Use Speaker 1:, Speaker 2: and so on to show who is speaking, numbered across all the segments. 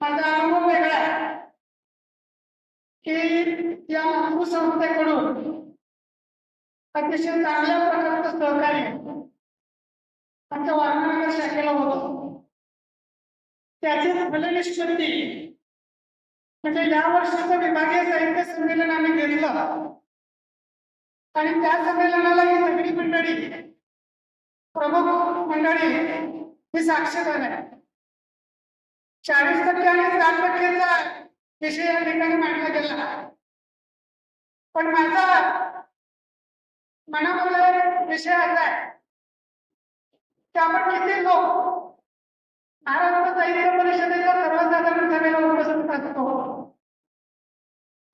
Speaker 1: माझा अनुभव वेगळा आहे. की या महापू संस्थेकडून अतिशय चांगल्या प्रकारचं सहकार्य आमच्या वारणानगर शाखेला होत. त्याचीच फलनिष्पत्ती म्हणजे या वर्षाचं विभागीय साहित्य संमेलन आम्ही घेतलं. आणि त्या संमेलनाला ही सगळी मंडळी प्रमुख मंडळी ही साक्षीदार आहे चाळीस टक्के आणि सात टक्केचा विषय या ठिकाणी मांडला गेला पण माझा मनामध्ये विषय असा आहे की आपण किती लोक महाराष्ट्र साहित्य परिषदेच्या सर्वसाधारण सभेला उपस्थित असतो.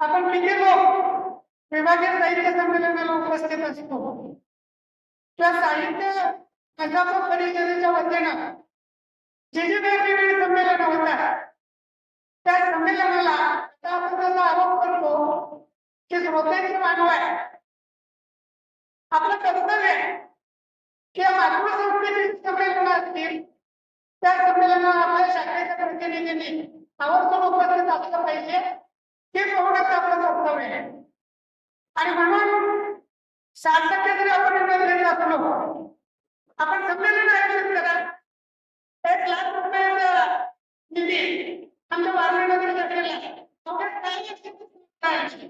Speaker 1: आपण किती लोक विभागीय साहित्य संमेलनाला उपस्थित असतो. त्या साहित्य अध्यापक परिषदेच्या वतीनं जे जे वेगवेगळी संमेलन होतात त्या संमेलनाला आता आपण त्याचा आरोप करतो की श्रोत्यांची मानव आहे. आपलं कर्तव्य आहे की मातृसंस्थेची संमेलन असतील त्या संमेलनाला आपल्या शाखेच्या प्रतिनिधींनी आवर्जून उपस्थित असलं पाहिजे. हे पाहूनच आपलं कर्तव्य आहे. आणि म्हणून सात जरी आपण निर्णय घेत असलो आपण संमेलन आयोजित करा एक लाख रुपये निधी आमच्या वारणानगर शाखेला अवघ्या काही वर्षांपूर्वी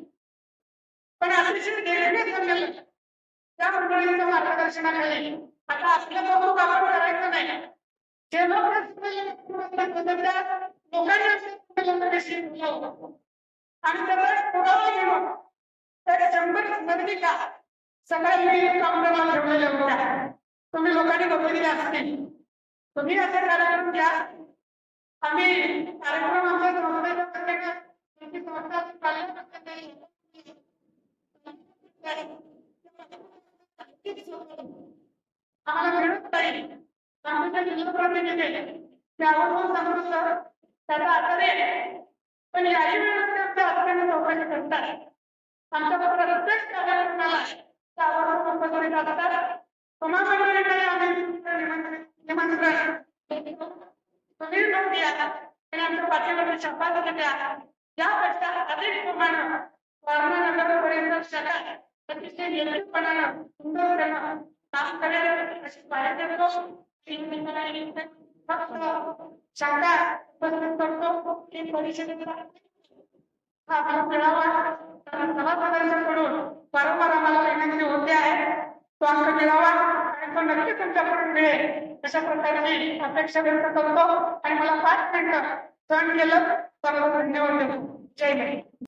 Speaker 1: पण अतिशय देणगे संमेलन त्या मंडळींच्या मार्गदर्शनाखाली आता आपलं कौतुक आपण करायचं नाही. जे लोक त्या लोकांना आणि त्याचा पुरावा घेऊन त्या शंभर स्मरणिका सगळ्या काउंटरला ठेवलेल्या होत्या तुम्ही लोकांनी बघितल्या असतील. तुम्ही असे कार्यक्रम घ्या. आम्ही कार्यक्रम आमच्या संस्था आम्हाला मिळत नाही त्यावर त्याचा आधार आहे पण याही वेळेस आमच्या हाताने चौकशी करतात आमच्या प्रत्येक कार्यक्रमाला त्यावर कंपल्सरी असतात तुम्हा आम्ही निमंत्रण तुम्ही या आणि आमच्या पाठीवर शपथ द्या यापेक्षा अधिक प्रमाणात वारणा नगरपर्यंत शाखा अतिशय नियमितपणानं सुंदरपणानं काम अशी फक्त शाखा उपस्थित करतो हा मिळावा सभासदांच्याकडून वारंवार आम्हाला विनंती होते. आहे तो अंक मिळावा आणि तो नक्की तुमच्याकडून मिळेल अशा प्रकारची अपेक्षा व्यक्त करतो आणि मला पाच मिनिटं सहन केलं सर्व धन्यवाद देतो जय हिंद